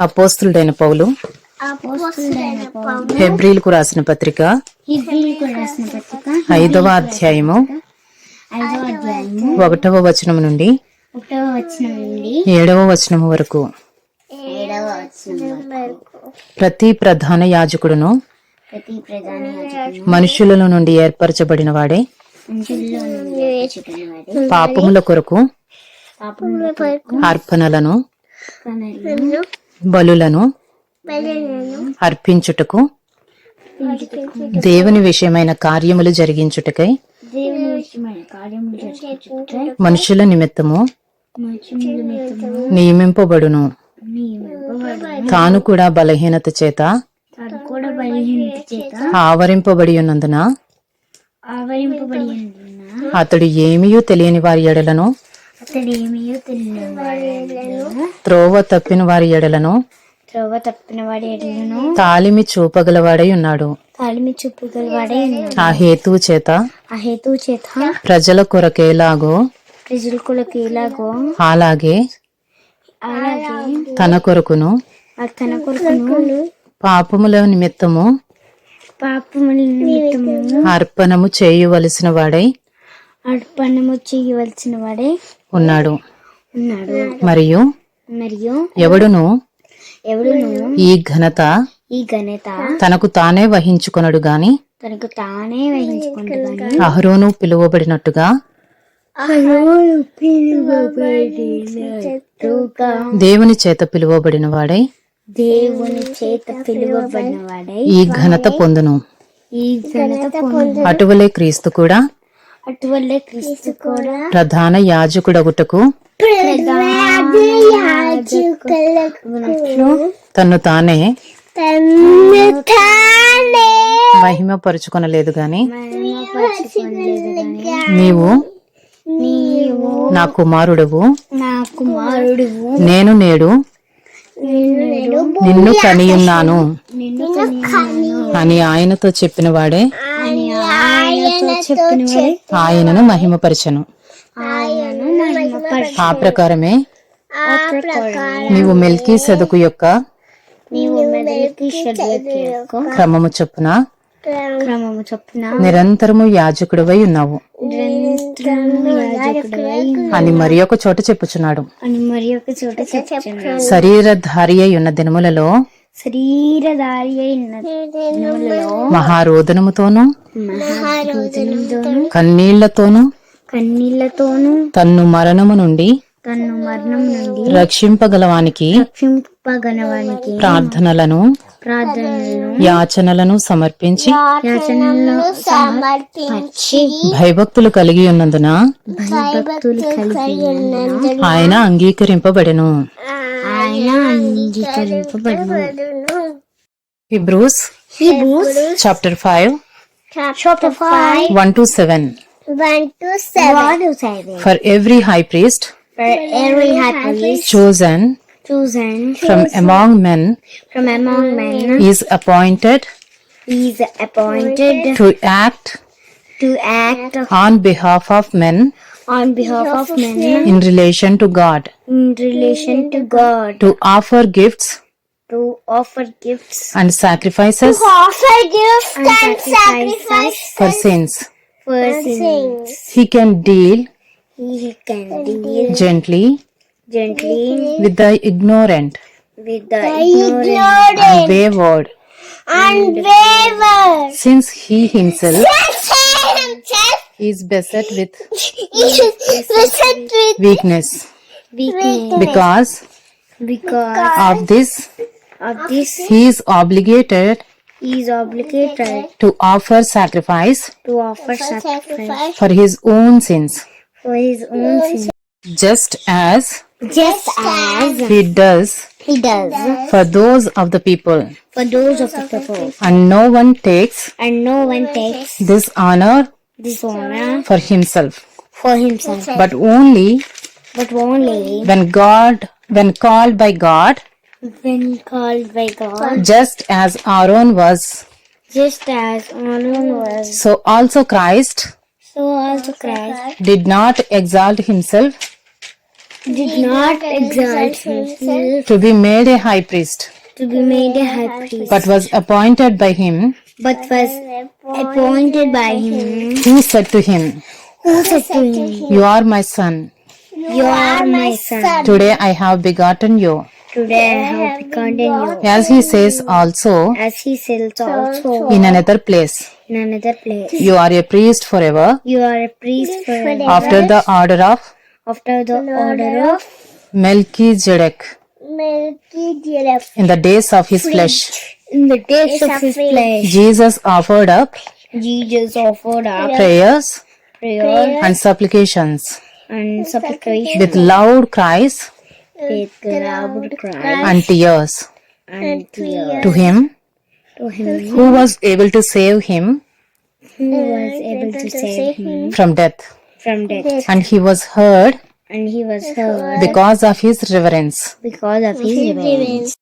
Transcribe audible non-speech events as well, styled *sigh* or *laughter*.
అపోస్తులుడైన పౌలు. హెబ్రీలకు రాసిన పత్రిక. హిబ్రీలకు రాసిన పత్రిక. ఐదవ అధ్యాయము. ఒకటవ వచనం నుండి. ఏడవ వచనం వరకు. ప్రతి ప్రధాన యాజకుడును ప్రతి ప్రధాన యాజకుడు మనుషుల నుండి ఏర్పరచబడిన వాడే. మనుషుల్లో పాపముల కొరకు అర్పణలను బలులను అర్పించుటకు దేవుని విషయమైన కార్యములు జరిగించుటకై దేవుని విషయమైన కార్యములు జరిగించుటకై మనుషుల నిమిత్తము మనుషుల నిమిత్తము నియమింపబడును. నియమింపబడిన. తాను కూడా బలహీనత చేత తాను కూడా బలహీనత చేత ఆవరింపబడి ఉన్నందున అతడు ఏమీయూ తెలియని వారి ఎడలను త్రోవ తప్పిన వారి ఎడలను త్రోవ తప్పిన వాడి ఎడలను తాలిమి చూపగలవాడై ఉన్నాడు. తాళిమి చూపుగల వాడే ఉన్నాడు. ఆ హేతువు చేత ఆ హేతు చేత ప్రజల కొరకేలాగో ప్రజలకు ఎలాగో అలాగే అలాగే తన కొరకును తన కొరకును పాపముల నిమిత్తము పాపముల నిమిత్తము అర్పణము చేయవలసిన వాడై అర్పణము చేయవలసిన వాడే ఉన్నాడు. ఉన్నాడు మరియు మరియు ఎవడును? ఎవడును? ఈ ఘనత ఈ ఘనత తనకు తానే వహించుకొనడు గాని తనకు తానే వహించుకుంటున్నాను అహరోను పిలువబడినట్టుగా దేవుని చేత పిలువబడిన వాడై దేవుని చేత పిలువబడిన వాడై ఈ ఘనత పొందును. ఈ ఘనత పొందు అటువలే క్రీస్తు కూడా అటువల్లే క్రీస్తు కూడా ప్రధాన యాజకుడగుటకు తన్ను తానే మహిమపరుచుకొనలేదు గాని నీవు నా కుమారుడవు. నేను నేడు నేడు నిన్ను కనియున్నాను. నిన్ను కనియున్నాను. అని ఆయనతో చెప్పిన వాడే అని ఆయనతో చెప్పిన వాడే ఆయనను మహిమపరచను. ఆ ప్రకారమే నీవు మెల్కీ సెదకు యొక్క క్రమము చొప్పున క్రమము చొప్పున నిరంతరము యాజకుడివై ఉన్నావు. అని మరి ఒక చోట చెప్పుచున్నాడు. అని మరి ఒక చోట చెప్తున్నాడు శరీరధారి అయి ఉన్న దినములలో శరీరధారి మహారోదనముతోను కన్నీళ్ళతోను కన్నీళ్ళతోను తన్ను మరణము నుండి తన్ను మరణం నుండి రక్షింపగలవానికి రక్షింపగలవానికి ప్రార్థనలను ప్రార్థనలను యాచనలను సమర్పించి యాచనలను సమర్పించి భయభక్తులు కలిగి ఉన్నందున భయభక్తులు కలిగి ఉన్నందున ఆయన అంగీకరింపబడెను. ఆయన అంగీకరింపబడును. Hebrews, Hebrews chapter 5, chapter 5, 1 to 7. 1 to 7. For every high priest For every high priest chosen chosen from among men from among men is appointed is appointed to act to act on behalf of men on behalf of men. in relation to God, in relation to God, to offer gifts to offer gifts and sacrifices to offer gifts and, sacrifice for sins. for sins. He can deal He can deal gently gently with the ignorant with the ignorant and wayward, and wayward. since he himself is beset with *laughs* weakness. Weakness. Because Because of this, of this, he is obligated he is obligated to offer sacrifice to offer sacrifice for his own sins, for his own sins, just as just as he does he does for those of the people. for those of the people. And no one takes And no one takes this honor this honor for himself, for himself, but only but only when God, when called by God, when called by God, just as Aaron was, just as Aaron was. so also Christ So also Christ did not exalt himself did not exalt himself to be made a high priest, to be made a high priest, but was appointed by him. but was appointed by him, He said to him, who said to him, You are my son. You are my son. Today I have begotten you. Today I have begotten you. As he says also As he says also. In another place, in another place. You are a priest forever. You are a priest forever. after the order of? After the order of Melchizedek. Melchizedek. in the days of his flesh. in the days of his flesh. Jesus offered up Jesus offered up prayers prayer and supplications. and supplication with loud cries with loud cry. And tears. And tears. to him? To him. Who was able to save him? Who was able to save him? from death. from death. And he was heard And he was heard. because of his reverence. because of his reverence.